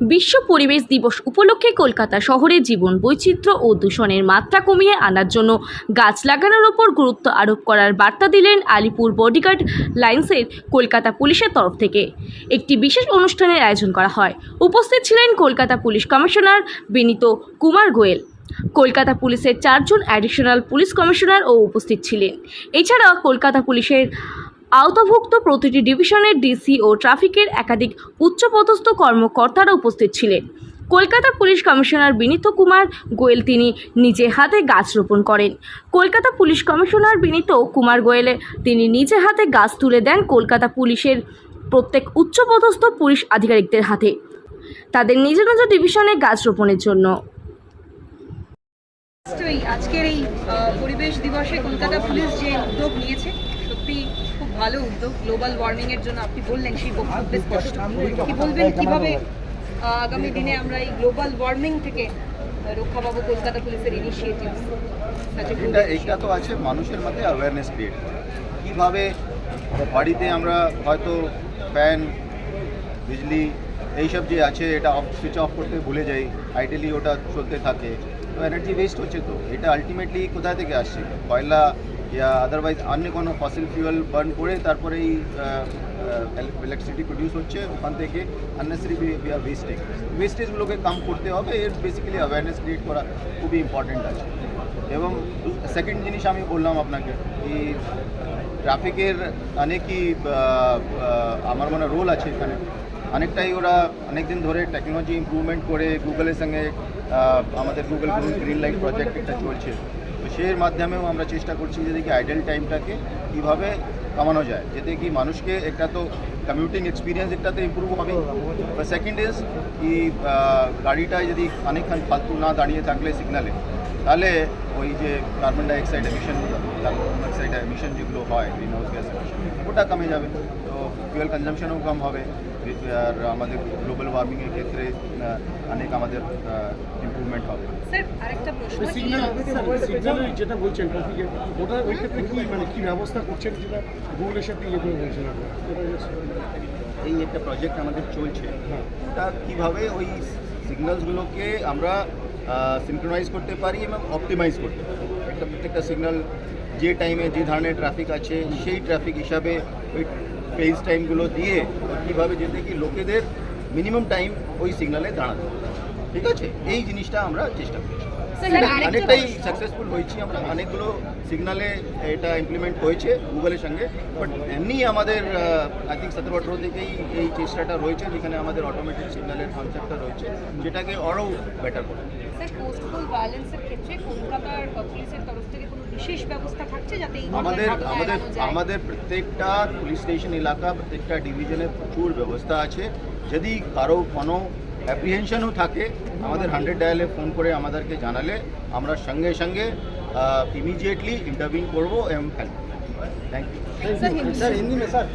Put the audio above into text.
বিশ্ব পরিবেশ দিবস উপলক্ষে কলকাতা শহরে জীবন বৈচিত্র্য ও দূষণের মাত্রা কমিয়ে আনার জন্য গাছ লাগানোর ওপর গুরুত্ব আরোপ করার বার্তা দিলেন আলিপুর বডিগার্ড লাইন্সের কলকাতা পুলিশের তরফ থেকে। একটি বিশেষ অনুষ্ঠানের আয়োজন করা হয়। উপস্থিত ছিলেন কলকাতা পুলিশ কমিশনার বিনীত কুমার গোয়েল। কলকাতা পুলিশের চারজন অ্যাডিশনাল পুলিশ কমিশনারও উপস্থিত ছিলেন। এছাড়া কলকাতা পুলিশের আওতাভুক্ত প্রতিটি ডিভিশনের ডিসি ও ট্রাফিকের একাধিক উচ্চপদস্থ কর্মকর্তারা উপস্থিত ছিলেন। কলকাতা পুলিশ কমিশনার বিনীত কুমার গোয়েল তিনি নিজে হাতে গাছ রোপণ করেন। কলকাতা পুলিশ কমিশনার বিনীত কুমার গোয়েলে তিনি নিজে হাতে গাছ তুলে দেন কলকাতা পুলিশের প্রত্যেক উচ্চপদস্থ পুলিশ আধিকারিকদের হাতে। তাদের নিজ নিজ ডিভিশনে গাছ রোপণের জন্য। আজকের এই পরিবেশ দিবসে কলকাতা পুলিশ যে উদ্যোগ নিয়েছে সত্যি খুব ভালো উদ্যোগ গ্লোবাল ওয়ার্মিং এর জন্য আপনি বললেন, সেই বক্তব্যে স্পষ্ট কি বলবেন? কীভাবে আগামী দিনে আমরা এই গ্লোবাল ওয়ার্মিং থেকে রক্ষা পাবো কলকাতা পুলিশের ইনিশিয়েটিভ এইটা তো আছে, মানুষের মধ্যে অ্যাওয়ারনেস ক্রিয়েট করা। কীভাবে বাড়িতে আমরা হয়তো ফ্যান বিজলি, এইসব যে আছে, এটা অফ সুইচ অফ করতে ভুলে যাই। আইডিয়ালি ওটা চলতে থাকে। তো এনার্জি ওয়েস্ট হচ্ছে তো। এটা আলটিমেটলি কোথা থেকে আসছে? কয়লা ইয়া আদারওয়াইজ অন্য কোনো ফসিল ফিউয়েল বার্ন করে তারপরে এই ইলেকট্রিসিটি প্রডিউস হচ্ছে, ওখান থেকে আননেসারি ওয়েস্টেজ ওয়েস্টেজগুলোকে কাম করতে হবে, এর বেসিক্যালি অ্যাওয়ারনেস ক্রিয়েট করা খুবই ইম্পর্টেন্ট আছে। এবং সেকেন্ড জিনিস আমি বললাম আপনাকে কি ট্রাফিকের অনেকই আমার মনে রোল আছে এখানে। অনেকটাই ওরা অনেকদিন ধরে টেকনোলজি ইমপ্রুভমেন্ট করে গুগলের সঙ্গে আমাদের গুগল গ্রিন লাইট প্রজেক্ট একটা চলছে। সের মাধ্যমেও আমরা চেষ্টা করছি যে দেখি আইডল টাইমটাকে কীভাবে কমানো যায় যেতে কি মানুষকে একটা তো কমিউটিং এক্সপিরিয়েন্স একটা তো ইম্প্রুভ হবে সেকেন্ড ইজ কি গাড়িটা যদি অনেকক্ষণ ফালতু না দাঁড়িয়ে থাকলে সিগনালে তাহলে ওই যে carbon dioxide emission carbon dioxide emission যেগুলো হয় গ্রিন হাউস গ্যাস এমিশন ওটা কমে যাবে। তো ফুয়েল কনজামশনও কম হবে। আর আমাদের গ্লোবাল ওয়ার্মিংয়ের ক্ষেত্রে অনেক আমাদের ইমপ্রুভমেন্ট হবে। স্যার আরেকটা প্রশ্ন সিগন্যাল সিগন্যাল যেটা বলছেন ওটা ওই ক্ষেত্রে কি মানে কি ব্যবস্থা করছেন যেটা গুগলের সাথে ইয়ে করে বলছেন এই একটা প্রজেক্ট আমাদের চলছে। হ্যাঁ। ওটা কীভাবে ওই সিগন্যালসগুলোকে আমরা সিনক্রোনাইজ করতে পারি এবং অপটিমাইজ করতে পারি। একটা প্রত্যেকটা সিগনাল যে টাইমে যে ধরনের ট্রাফিক আছে, সেই ট্রাফিক হিসাবে ওই পেজ টাইমগুলো দিয়ে কীভাবে যেতে কি লোকেদের মিনিমাম টাইম ওই সিগনালে দাঁড়াতে ঠিক আছে? এই জিনিসটা আমরা চেষ্টা করছি। অনেকটাই সাকসেসফুল হয়েছি আমরা। অনেকগুলো সিগনালে এটা ইমপ্লিমেন্ট হয়েছে গুগলের সঙ্গে। বাট এমনি আমাদের আই থিঙ্ক সতেরো আঠেরো থেকেই এই চেষ্টাটা রয়েছে যেখানে আমাদের অটোমেটিক সিগন্যালের কনসেপ্টটা রয়েছে। যেটাকে আরও বেটার করে। আমাদের আমাদের আমাদের প্রত্যেকটা পুলিশ স্টেশন এলাকা প্রত্যেকটা ডিভিশনে প্রচুর ব্যবস্থা আছে। যদি কারও কোনো অ্যাপ্রিহেনশনও থাকে। আমাদের হান্ড্রেড ডায়ালে ফোন করে আমাদেরকে জানালে আমরা সঙ্গে সঙ্গে ইমিডিয়েটলি ইন্টারভিউ করব এবং thank you sir Hindi sir